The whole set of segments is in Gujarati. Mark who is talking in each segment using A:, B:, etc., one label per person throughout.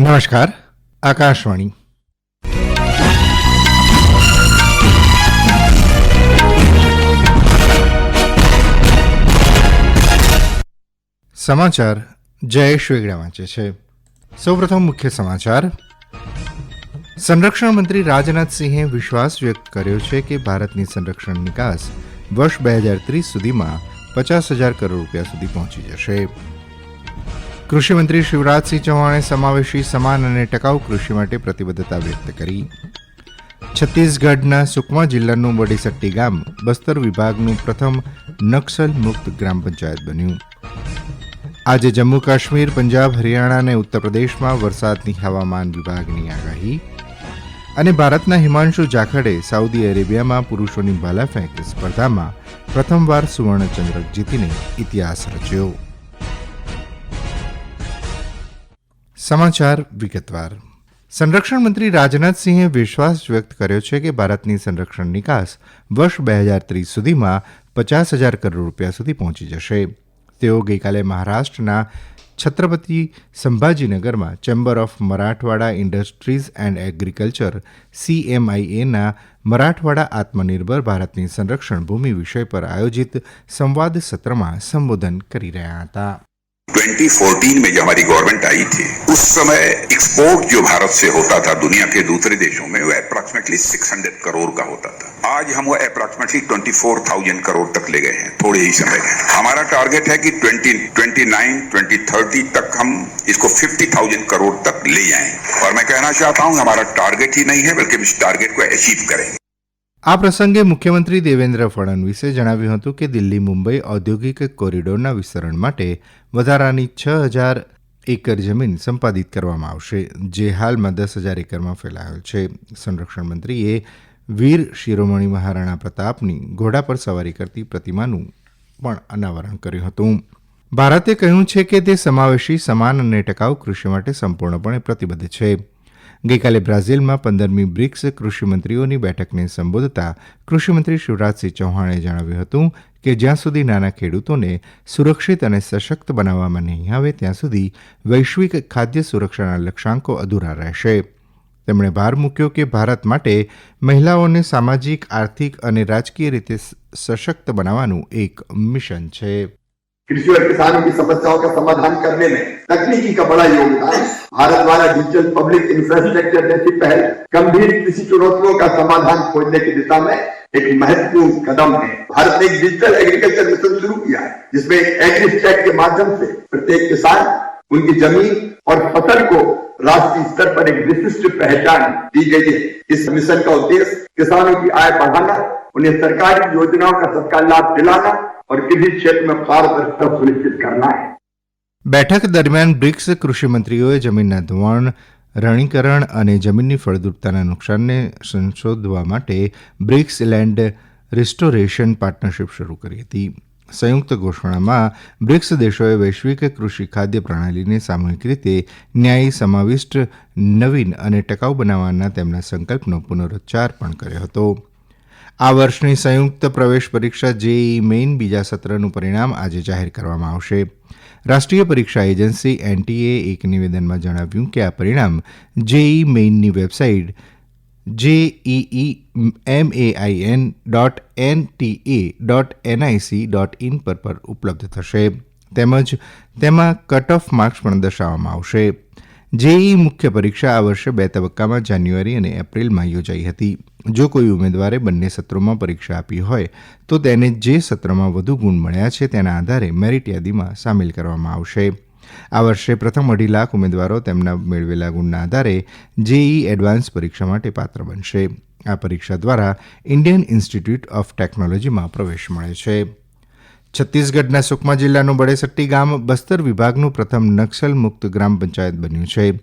A: નમસ્કાર, આકાશવાણી. સમાચાર જયેશ વેગડા વાંચે છે. સૌપ્રથમ મુખ્ય સમાચાર. સંરક્ષણ મંત્રી રાજનાથસિંહે વિશ્વાસ વ્યક્ત કર્યો છે કે ભારતની સંરક્ષણ નિકાસ વર્ષ બે હજાર ત્રીસ સુધીમાં પચાસ હજાર કરોડ રૂપિયા સુધી પહોંચી જશે. કૃષિમંત્રી શિવરાજસિંહ ચૌહાણે સમાવેશી સમાન અને ટકાઉ કૃષિ માટે પ્રતિબદ્ધતા વ્યક્ત કરી. છત્તીસગઢના સુકમા જિલ્લાનું બડીસટ્ટી ગામ બસ્તર વિભાગનું પ્રથમ નક્સલ મુક્ત ગ્રામ પંચાયત બન્યું. આજે જમ્મુ કાશ્મીર, પંજાબ, હરિયાણા અને ઉત્તર પ્રદેશમાં વરસાદની હવામાન વિભાગની આગાહી અને ભારતના હિમાંશુ જાખડે સાઉદી અરેબિયામાં પુરુષોની ભાલાફેંક સ્પર્ધામાં પ્રથમવાર સુવર્ણચંદ્રક જીતીને ઇતિહાસ રચ્યો. સમાચાર વિગતવાર. સંરક્ષણ મંત્રી રાજનાથસિંહે વિશ્વાસ વ્યક્ત કર્યો છે કે ભારતની સંરક્ષણ નિકાસ વર્ષ બે હજાર ત્રીસ સુધીમાં પચાસ હજાર કરોડ રૂપિયા સુધી પહોંચી જશે. તેઓ ગઈકાલે મહારાષ્ટ્રના Chhatrapati સંભાજીનગરમાં chamber of Marathwada industries and agriculture સીએમઆઈએના Marathwada આત્મનિર્ભર ભારતની સંરક્ષણ ભૂમિ વિષય પર આયોજિત સંવાદ સત્રમાં સંબોધન કરી રહ્યા હતા.
B: 2014 में जो हमारी गवर्नमेंट आई थी उस समय एक्सपोर्ट जो भारत से होता था दुनिया के दूसरे देशों में वो अप्रोक्सीमेटली 600 करोड़ का होता था। आज हम वो अप्रोक्सीमेटली 24,000 करोड़ तक ले गए हैं थोड़े ही समय में। हमारा टारगेट है कि 20 29 2030 तक हम इसको 50,000 करोड़ तक ले जाएँ। और मैं कहना चाहता हूँ हमारा टारगेट ही नहीं है बल्कि इस टारगेट को अचीव करेंगे।
A: આ પ્રસંગે મુખ્યમંત્રી દેવેન્દ્ર ફડણવીસે જણાવ્યું હતું કે દિલ્હી મુંબઈ ઔદ્યોગિક કોરિડોરના વિસ્તરણ માટે વધારાની છ હજાર એકર જમીન સંપાદિત કરવામાં આવશે, જે હાલમાં દસ હજાર એકરમાં ફેલાયેલ છે. સંરક્ષણ મંત્રીએ વીર શિરોમણી મહારાણા પ્રતાપની ઘોડા પર સવારી કરતી પ્રતિમાનું પણ અનાવરણ કર્યું હતું. ભારતે કહ્યું છે કે તે સમાવેશી સમાન અને ટકાઉ કૃષિ માટે સંપૂર્ણપણે પ્રતિબદ્ધ છે. ગઈકાલે બ્રાઝિલમાં પંદરમી બ્રિક્સ કૃષિમંત્રીઓની બેઠકને સંબોધતા કૃષિમંત્રી શિવરાજસિંહ ચૌહાણે જણાવ્યું હતું કે જ્યાં સુધી નાના ખેડૂતોને સુરક્ષિત અને સશક્ત બનાવવામાં નહીં આવે, ત્યાં સુધી વૈશ્વિક ખાદ્ય સુરક્ષાના લક્ષ્યાંકો અધૂરા રહેશે. તેમણે ભાર મૂક્યો કે ભારત માટે મહિલાઓને સામાજિક, આર્થિક અને રાજકીય રીતે સશક્ત બનાવવાનું એક મિશન છે.
C: कृषि और किसानों की समस्याओं का समाधान करने में तकनीकी का बड़ा योगदान। भारत द्वारा डिजिटल पब्लिक इंफ्रास्ट्रक्चर जैसी पहल गंभीर कृषि चुनौतियों का समाधान खोजने की दिशा में एक महत्वपूर्ण कदम है। भारत ने एक डिजिटल एग्रीकल्चर मिशन शुरू किया है, जिसमें एग्रीस्टैक के माध्यम से प्रत्येक किसान, उनकी ज़मीन और फ़सल को राष्ट्रीय स्तर पर एक विशिष्ट पहचान दी गई है। इस मिशन का उद्देश्य किसानों की आय बढ़ाना, उन्हें सरकारी योजनाओं का तत्काल लाभ दिलाना और कृषि क्षेत्र में पारदर्शिता सुनिश्चित करना है
A: બેઠક દરમિયાન બ્રિક્સ કૃષિમંત્રીઓએ જમીનના ધોવાણ રણીકરણ અને જમીનની ફળદ્રુપતાના નુકસાનને સંશોધવા માટે બ્રિક્સ લેન્ડ રિસ્ટોરેશન પાર્ટનરશિપ શરૂ કરી હતી સંયુક્ત ઘોષણામાં બ્રિક્સ દેશોએ વૈશ્વિક કૃષિ ખાદ્ય પ્રણાલીને સામૂહિક રીતે ન્યાયી સમાવિષ્ટ નવીન અને ટકાઉ બનાવવાના તેમના સંકલ્પનો પુનરોચ્ચાર પણ કર્યો હતો આ વર્ષની સંયુક્ત પ્રવેશ પરીક્ષા જેઈઈ મેઇન બીજા સત્રનું પરિણામ આજે જાહેર કરવામાં આવશે. રાષ્ટ્રીય પરીક્ષા એજન્સી એનટીએ એક નિવેદનમાં જણાવ્યું કે આ પરિણામ JEE મેઇનની website JEE M A I N dot NTA dot NIC dot in પર પર ઉપલબ્ધ થશે. તેમજ તેમાં કટ ઓફ માર્ક્સ પણ દર્શાવવામાં આવશે. જેઈ મુખ્ય પરીક્ષા આ વર્ષે બે તબક્કામાં જાન્યુઆરી અને એપ્રિલમાં યોજાઈ હતી. જો કોઈ ઉમેદવારે બંને સત્રોમાં પરીક્ષા આપી હોય, તો તેને જે સત્રમાં વધુ ગુણ મળ્યા છે તેના આધારે મેરિટ યાદીમાં સામેલ કરવામાં આવશે. આ વર્ષે પ્રથમ અઢી લાખ ઉમેદવારો તેમના મેળવેલા ગુણના આધારે જેઈ એડવાન્સ પરીક્ષા માટે પાત્ર બનશે. આ પરીક્ષા દ્વારા ઇન્ડિયન ઇન્સ્ટિટ્યૂટ ઓફ ટેકનોલોજીમાં પ્રવેશ મળે છે. છત્તીસગઢના સુકમા જિલ્લાનું બડેસટ્ટી ગામ બસ્તર વિભાગનું પ્રથમ નક્સલ મુક્ત ગ્રામ પંચાયત બન્યું છે.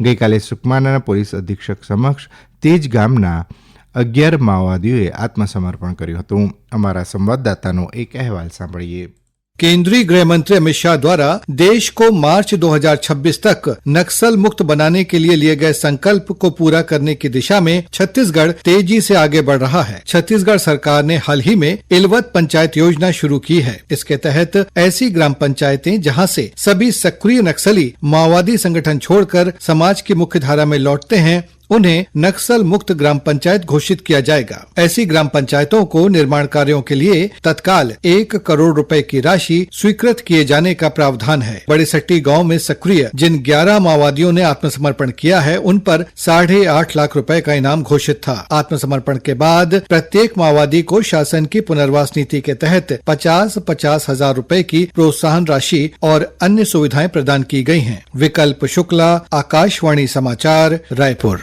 A: ગઈકાલે સુકમાના પોલીસ અધિક્ષક સમક્ષ તે જ ગામના અગિયાર માઓવાદીઓએ આત્મસમર્પણ કર્યું હતું. અમારા સંવાદદાતાનો એક અહેવાલ સાંભળીએ.
D: केंद्रीय गृह मंत्री अमित शाह द्वारा देश को मार्च 2026 तक नक्सल मुक्त बनाने के लिए लिए गए संकल्प को पूरा करने की दिशा में छत्तीसगढ़ तेज़ी से आगे बढ़ रहा है। छत्तीसगढ़ सरकार ने हाल ही में इलवत पंचायत योजना शुरू की है। इसके तहत ऐसी ग्राम पंचायतें जहाँ से सभी सक्रिय नक्सली माओवादी संगठन छोड़कर समाज की मुख्य धारा में लौटते हैं उन्हें नक्सल मुक्त ग्राम पंचायत घोषित किया जाएगा। ऐसी ग्राम पंचायतों को निर्माण कार्यों के लिए तत्काल एक करोड़ रुपए की राशि स्वीकृत किए जाने का प्रावधान है। बड़े सट्टी गाँव में सक्रिय जिन 11 माओवादियों ने आत्मसमर्पण किया है, उन पर साढ़े आठ लाख रुपए का इनाम घोषित था। आत्मसमर्पण के बाद प्रत्येक माओवादी को शासन की पुनर्वास नीति के तहत पचास पचास हज़ार रूपए की प्रोत्साहन राशि और अन्य सुविधाएँ प्रदान की गई है। विकल्प शुक्ला, आकाशवाणी समाचार, रायपुर।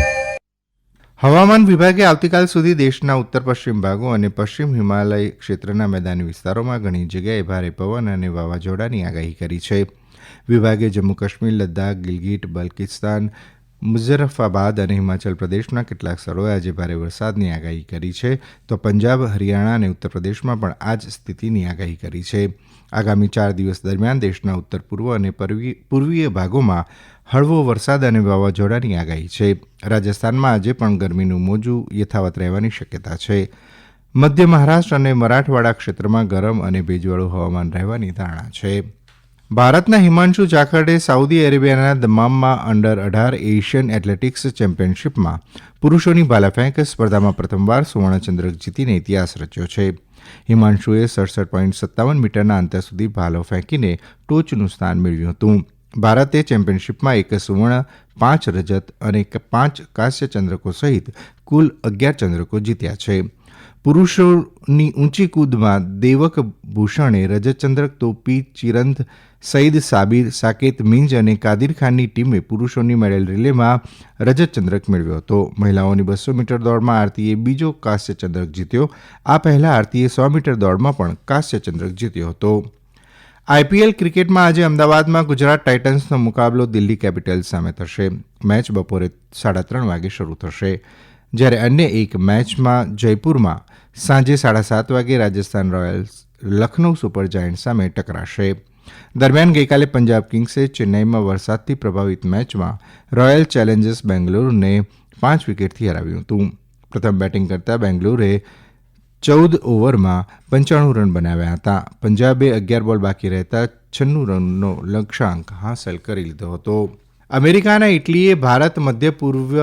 A: હવામાન વિભાગે આવતીકાલ સુધી દેશના ઉત્તર પશ્ચિમ ભાગો અને પશ્ચિમ હિમાલય ક્ષેત્રના મેદાની વિસ્તારોમાં ઘણી જગ્યાએ ભારે પવન અને વાવાઝોડાની આગાહી કરી છે. વિભાગે જમ્મુ કાશ્મીર, લદ્દાખ, ગિલગિટ, બલ્કિસ્તાન મુઝફ્ફાબાદ અને હિમાચલ પ્રદેશના કેટલાક સ્થળોએ આજે ભારે વરસાદની આગાહી કરી છે. તો પંજાબ, હરિયાણા અને ઉત્તર પ્રદેશમાં પણ આ જ સ્થિતિની આગાહી કરી છે. આગામી ચાર દિવસ દરમિયાન દેશના ઉત્તર પૂર્વ અને પૂર્વી- પૂર્વીય ભાગોમાં હળવો વરસાદ અને વાવાઝોડાની આગાહી છે. રાજસ્થાનમાં આજે પણ ગરમીનું મોજું યથાવત રહેવાની શક્યતા છે. મધ્ય મહારાષ્ટ્ર અને મરાઠવાડા ક્ષેત્રમાં ગરમ અને ભેજવાળું હવામાન રહેવાની ધારણા છે. ભારતના હિમાંશુ જાખડે સાઉદી અરેબિયાના દમામમાં અંડર અઢાર એશિયન એથ્લેટિક્સ ચેમ્પિયનશિપમાં પુરુષોની ભાલાફેંક સ્પર્ધામાં પ્રથમવાર સુવર્ણચંદ્રક જીતીને ઇતિહાસ રચ્યો છે. હિમાંશુએ સડસઠ પોઈન્ટ સત્તાવન મીટરના અંતર સુધી ભાલો ફેંકીને ટોચનું સ્થાન મેળવ્યું હતું. ભારતે ચેમ્પિયનશિપમાં એક સુવર્ણ, પાંચ રજત અને પાંચ કાંસ્ય ચંદ્રકો સહિત કુલ અગિયાર ચંદ્રકો જીત્યા છે. પુરુષોની ઊંચી કૂદમાં દેવક ભૂષણે રજતચંદ્રક તો પી ચિરંત સઈદ, સાબિર, સાકેત, મિંજ અને કાદિર ખાનની ટીમે પુરુષોની મેડલ રિલેમાં રજતચંદ્રક મેળવ્યો હતો. મહિલાઓની બસો મીટર દોડમાં આરતીએ બીજો કાંસ્યચંદ્રક જીત્યો. આ પહેલા આરતીએ સો મીટર દોડમાં પણ કાંસ્યચંદ્રક જીત્યો હતો. આઈપીએલ ક્રિકેટમાં આજે અમદાવાદમાં ગુજરાત ટાઇટન્સનો મુકાબલો દિલ્હી કેપિટલ્સ સામે થશે. મેચ બપોરે સાડા ત્રણ વાગે શરૂ થશે. જ્યારે અન્ય એક મેચમાં જયપુરમાં સાંજે સાડા સાત વાગે Rajasthan Royals Lucknow super giant સામે ટકરાશે. દરમિયાન ગઈકાલે પંજાબ કિંગ્સે ચેન્નાઈમાં વરસાદથી પ્રભાવિત મેચમાં રોયલ ચેલેન્જર્સ બેંગ્લોરને પાંચ વિકેટથી હરાવ્યું હતું. પ્રથમ બેટિંગ કરતા બેંગ્લોરે ચૌદ ઓવરમાં પંચાણું રન બનાવ્યા હતા. પંજાબે અગિયાર બોલ બાકી રહેતા છન્નું રનનો લક્ષ્યાંક હાંસલ કરી લીધો હતો. અમેરિકાના ઇટલીએ ભારત મધ્ય પૂર્વ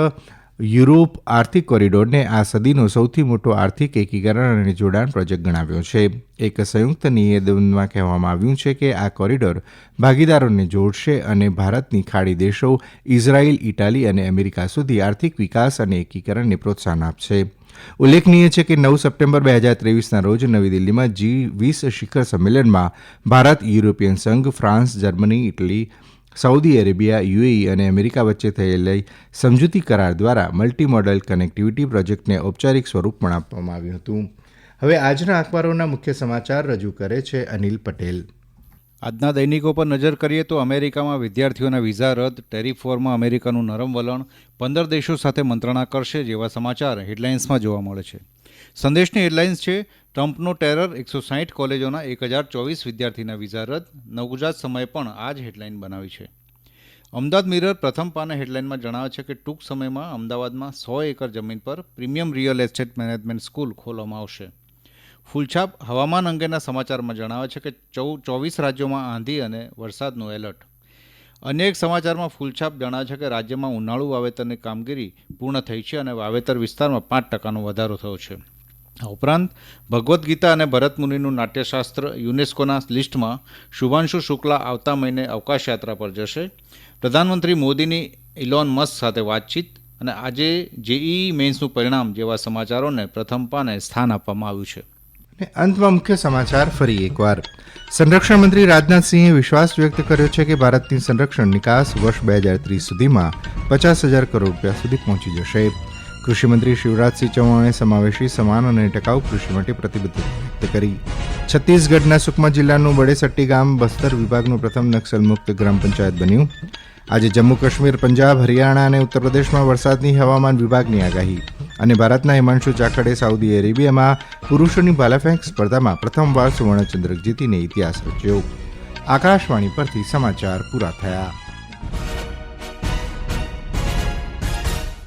A: યુરોપ આર્થિક કોરિડોરને આ સદીનો સૌથી મોટો આર્થિક એકીકરણ અને જોડાણ પ્રોજેક્ટ ગણાવ્યો છે. એક સંયુક્ત નિવેદનમાં કહેવામાં આવ્યું છે કે આ કોરિડોર ભાગીદારોને જોડશે અને ભારતની ખાડી દેશો ઇઝરાયલ, ઇટાલી અને અમેરિકા સુધી આર્થિક વિકાસ અને એકીકરણને પ્રોત્સાહન આપશે. ઉલ્લેખનીય છે કે નવ સપ્ટેમ્બર બે હજાર ત્રેવીસના રોજ નવી દિલ્હીમાં જી વીસ શિખર સંમેલનમાં ભારત, યુરોપિયન સંઘ, France, Germany, Italy, Saudi Arabia, UAE અને અમેરિકા વચ્ચે થયેલી સમજૂતી કરાર દ્વારા મલ્ટી મોડલ કનેક્ટિવિટી પ્રોજેક્ટને ઔપચારિક સ્વરૂપ પણ આપવામાં આવ્યું હતું. હવે આજના અખબારોના મુખ્ય સમાચાર રજૂ કરે છે અનિલ પટેલ.
E: આજના દૈનિકો પર નજર કરીએ તો અમેરિકામાં વિદ્યાર્થીઓના વિઝા રદ ટેરિફ ફોરમાં અમેરિકાનું નરમ વલણ, પંદર દેશો સાથે મંત્રણા કરશે જેવા સમાચાર હેડલાઇન્સમાં જોવા મળે છે. સંદેશની હેડલાઇન્સ છે, ટ્રમ્પનો ટેરર, એકસો સાહીઠ કોલેજોના એક હજાર ચોવીસ વિદ્યાર્થીના વિઝા રદ નવગુજરાત સમયે પણ આ જ હેડલાઇન બનાવી છે. અમદાવાદ મિરર પ્રથમ પાના હેડલાઇનમાં જણાવે છે કે ટૂંક સમયમાં અમદાવાદમાં સો એકર જમીન પર premium real estate management school ખોલવામાં આવશે. ફૂલછાપ હવામાન અંગેના સમાચારમાં જણાવે છે કે ચૌ ચોવીસ રાજ્યોમાં આંધી અને વરસાદનું એલર્ટ. અન્ય એક સમાચારમાં ફૂલછાપ જણાવે છે કે રાજ્યમાં ઉનાળુ વાવેતરની કામગીરી પૂર્ણ થઈ છે અને વાવેતર વિસ્તારમાં પાંચ ટકાનો વધારો થયો છે. આ ઉપરાંત ભગવદ્ ગીતા અને ભરતમુનિનું નાટ્યશાસ્ત્ર યુનેસ્કોના લિસ્ટમાં શુભાંશુ શુક્લા આવતા મહિને અવકાશ યાત્રા પર જશે. પ્રધાનમંત્રી મોદીની ઇલોન મસ્ક સાથે વાતચીત અને આજે જેઈ મેન્સનું પરિણામ જેવા સમાચારોને પ્રથમ પાને સ્થાન આપવામાં આવ્યું છે.
A: અંતમાં મુખ્ય સમાચાર ફરી એકવાર. સંરક્ષણ મંત્રી રાજનાથસિંહે વિશ્વાસ વ્યક્ત કર્યો છે કે ભારતની સંરક્ષણ નિકાસ વર્ષ બે હજાર ત્રીસ સુધીમાં પચાસ હજાર કરોડ રૂપિયા સુધી પહોંચી જશે. કૃષિમંત્રી શિવરાજસિંહ ચૌહાણે સમાવેશી સમાન અને ટકાઉ કૃષિ માટે પ્રતિબદ્ધતા વ્યક્ત કરી. છત્તીસગઢના સુકમા જિલ્લાનું બડેસટ્ટી ગામ બસ્તર વિભાગનું પ્રથમ નક્સલ મુક્ત ગ્રામ પંચાયત બન્યું. આજે જમ્મુ કાશ્મીર, પંજાબ, હરિયાણા અને ઉત્તર પ્રદેશમાં વરસાદની હવામાન વિભાગની આગાહી. અને ભારતના હિમાંશુ જાખડે સાઉદી અરેબિયામાં પુરુષોની ભાલાફેંક સ્પર્ધામાં પ્રથમવાર સુવર્ણચંદ્રક જીતીને ઇતિહાસ રચ્યો. આકાશવાણી પરથી સમાચાર પૂરા થયા.